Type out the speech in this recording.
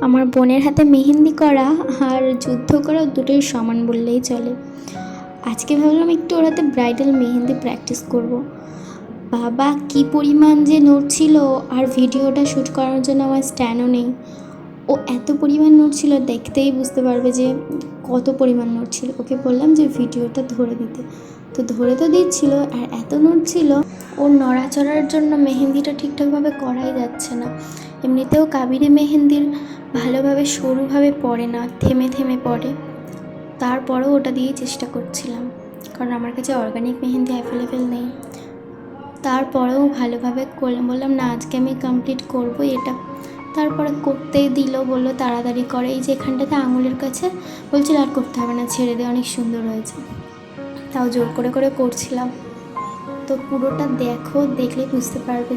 আমার বোনের হাতে মেহেন্দি করা আর যুদ্ধ করা দুটোই সমান বললেই চলে আজকে ভাবলাম একটু ওর হাতে ব্রাইডাল মেহেন্দি প্র্যাকটিস করব। বাবা, কি পরিমাণ যে নোট ছিল আর ভিডিওটা শ্যুট করার জন্য আমার স্ট্যান্ডও নেই ও এত পরিমাণ নোট ছিল দেখতেই বুঝতে পারবে যে কত পরিমাণ নড়ছিল ওকে বললাম যে ভিডিওটা ধরে দিতে তো ধরে তো দিচ্ছিল, আর এত নড়ছিল ওর নড়াচড়ার জন্য মেহেন্দিটা ঠিকঠাকভাবে করাই যাচ্ছে না। এমনিতেও কাবেরি মেহেন্দির ভালোভাবে, সরুভাবে পড়ে না, থেমে থেমে পড়ে। তারপরেও ওটা দিয়েই চেষ্টা করছিলাম, কারণ আমার কাছে অর্গানিক মেহেন্দি অ্যাভেলেবেল নেই। তারপরেও ভালোভাবে করলাম বললাম, না, আজকে আমি কমপ্লিট করব এটা। তারপরে করতে দিল, বলল তাড়াতাড়ি করে, এই যে এখানটাতে আঙুলের কাছে বলছিল আর করতে হবে না, ছেড়ে দিয়ে অনেক সুন্দর হয়েছে। তাও জোর করে করে করছিলাম। তো পুরোটা দেখো, দেখলে বুঝতে পারবে